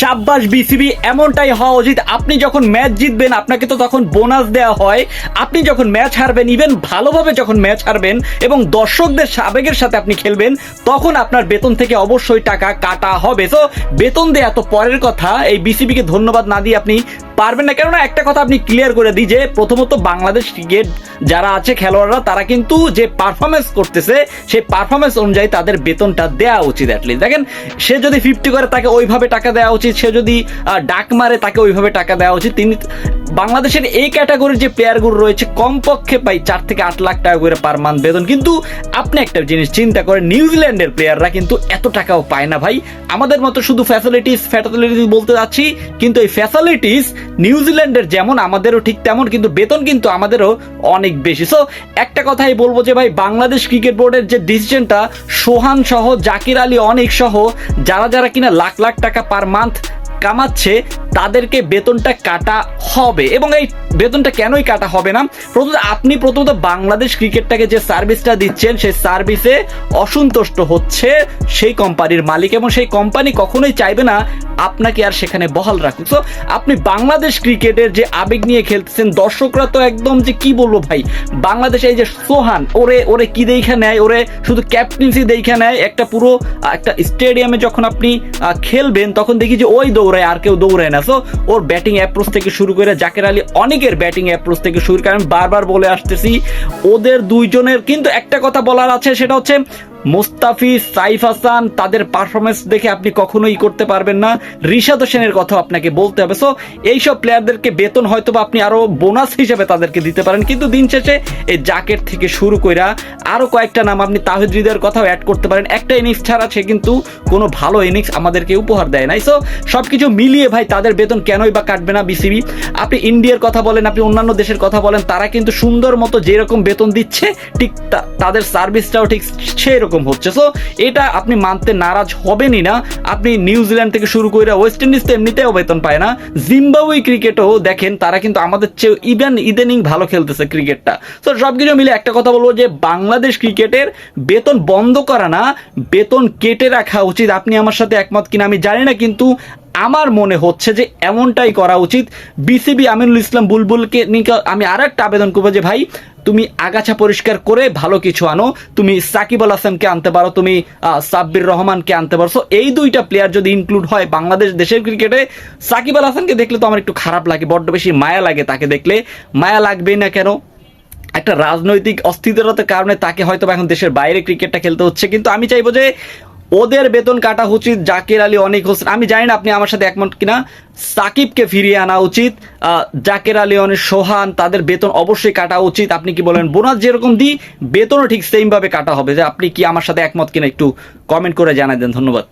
সাব্বাস বিসিবি এমনটাই হওয়া উচিত। আপনি যখন ম্যাচ জিতবেন, আপনাকে তো তখন বোনাস দেওয়া হয়। আপনি যখন ম্যাচ হারবেন ইভেন ভালোভাবে যখন ম্যাচ হারবেন এবং দর্শকদের আবেগের সাথে আপনি খেলবেন, তখন আপনার বেতন থেকে অবশ্যই টাকা কাটা হবে। তো বেতন দেয়া এত পরের কথা। এই বিসিবিকে ধন্যবাদ না দিয়ে আপনি পারবেন না। কেননা একটা কথা আপনি ক্লিয়ার করে দিই যে প্রথমত বাংলাদেশ ক্রিকেট যারা আছে খেলোয়াড়রা, তারা কিন্তু যে পারফরমেন্স করতেছে, সেই পারফরমেন্স অনুযায়ী তাদের বেতনটা দেওয়া উচিত অ্যাটলিস্ট দেখেন, সে যদি ফিফটি করে, তাকে ওইভাবে টাকা দেওয়া উচিত। সে যদি ডাক মারে, তাকে ওইভাবে টাকা দেওয়া উচিত। তিনি, বাংলাদেশের এই ক্যাটাগরির যে প্লেয়ারগুলো রয়েছে, কমপক্ষে পাই চার থেকে আট লাখ টাকা করে পার মান্থ বেতন। কিন্তু আপনি একটা জিনিস চিন্তা করেন নিউজিল্যান্ডের প্লেয়াররা কিন্তু এত টাকাও পায় না ভাই। আমাদের মতো শুধু ফ্যাসিলিটিস ফ্যাসিলিটিস বলতে যাচ্ছি, কিন্তু এই ফ্যাসিলিটিস নিউজিল্যান্ডের যেমন আমাদেরও ঠিক তেমন, কিন্তু বেতন কিন্তু আমাদেরও অনেক বেশি। সো একটা কথাই বলব যে ভাই, বাংলাদেশ ক্রিকেট বোর্ডের যে ডিসিশনটা, সোহান সহ জাকির আলী অনেক সহ, যারা যারা কিনা লাখ লাখ টাকা পার মান্থ কামাচ্ছে তাদেরকে বেতনটা কাটা হবে। এবং এই বেতনটা কেনই কাটা হবে না? প্রথমত, আপনি প্রথমত বাংলাদেশ ক্রিকেটটাকে যে সার্ভিসটা দিচ্ছেন, সেই সার্ভিসে অসন্তুষ্ট হচ্ছে সেই কোম্পানির মালিক এবং সেই কোম্পানি কখনোই চাইবে না আপনাকে আর সেখানে বহাল রাখুক। সো আপনি বাংলাদেশ ক্রিকেটের যে আবেগ নিয়ে খেলতেছেন, দর্শকরা তো একদম যে কি বলব ভাই? বাংলাদেশে এই যে সোহান, ওরে ওরে কি দেখা নেয়? ওরে শুধু ক্যাপ্টেন্সি দেখা নেয়। একটা পুরো, একটা স্টেডিয়ামে যখন আপনি খেলবেন, তখন দেখি যে ওই দৌড়ায় আর কেউ দৌড়ায় না। সো ওর ব্যাটিং অ্যাপ্রোচ থেকে শুরু করে জাকের আলী অনেকের ব্যাটিং অ্যাপ্রোচ থেকে শুরু করে। আমি বারবার বলে আসতেছি, ওদের দুইজনের কিন্তু একটা কথা বলার আছে, সেটা হচ্ছে মোস্তাফিজ সাইফ হাসান, তাদের পারফরমেন্স দেখে আপনি কখনোই করতে পারবেন না। ঋষাদ হোসেনের কথা আপনাকে বলতে হবে। সো এইসব প্লেয়ারদেরকে বেতন হয়তো বা আপনি আরও বোনাস হিসেবে তাদেরকে দিতে পারেন। কিন্তু দিন শেষে এই জাকেট থেকে শুরু কইরা আরও কয়েকটা নাম আপনি তাহিদ কথাও অ্যাড করতে পারেন। একটা ইনিংস ছাড়া সে কিন্তু কোনো ভালো ইনিংস আমাদেরকে উপহার দেয় নাই। সো সবকিছু মিলিয়ে ভাই তাদের বেতন কেনই বা কাটবে না বিসিবি আপনি ইন্ডিয়ার কথা বলেন, আপনি অন্যান্য দেশের কথা বলেন, তারা কিন্তু সুন্দর মতো যেরকম বেতন দিচ্ছে, ঠিক তাদের সার্ভিসটাও ঠিক সেই রকম হচ্ছে। সো এটা আপনি মানতে নারাজ হবেনই না। আপনি নিউজিল্যান্ড থেকে শুরু করে ওয়েস্ট ইন্ডিজ তো এমনিতেও বেতন পায় না। জিম্বাবুই ক্রিকেটও দেখেন, তারা কিন্তু আমাদের চেয়ে ইভেন ইদানিং ভালো খেলতেছে ক্রিকেটটা। সো সব কিছু মিলে একটা কথা বলব যে, বাংলাদেশ ক্রিকেটের বেতন বন্ধ করা না, বেতন কেটে রাখা উচিত। আপনি আমার সাথে একমত কিনা আমি জানি না, কিন্তু আমার মনে হচ্ছে যে এমনটাই করা উচিত। বিসিবি আমিনুল ইসলাম বুলবুলকে আমি আর একটা আবেদন করব যে ভাই তুমি আগাছা পরিষ্কার করে ভালো কিছু আনো। তুমি সাকিব আল হাসানকে আনতে পারো তুমি সাব্বির রহমানকে আনতে পারো। So, এই দুইটা প্লেয়ার যদি ইনক্লুড হয় বাংলাদেশ দেশের ক্রিকেটে সাকিব আল হাসানকে দেখলে তো আমার একটু খারাপ লাগে বড্ড বেশি মায়া লাগে তাকে দেখলে। মায়া লাগবেই না কেন? একটা রাজনৈতিক অস্থিরতার কারণে তাকে হয়তো এখন দেশের বাইরে ক্রিকেটটা খেলতে হচ্ছে। কিন্তু আমি চাইব যে ওদের বেতন কাটা উচিত, জাকির আলী, অনেক হোসেন। আমি জানি না আপনি আমার সাথে একমত কিনা। সাকিবকে ফিরিয়ে আনা উচিত। জাকের আলী, অনেক, সোহান, তাদের বেতন অবশ্যই কাটা উচিত। আপনি কি বলেন, বোনাস যেরকম দিই, বেতনও ঠিক সেম ভাবে কাটা হবে। যে আপনি কি আমার সাথে একমত কিনা একটু কমেন্ট করে জানাই দেন। ধন্যবাদ।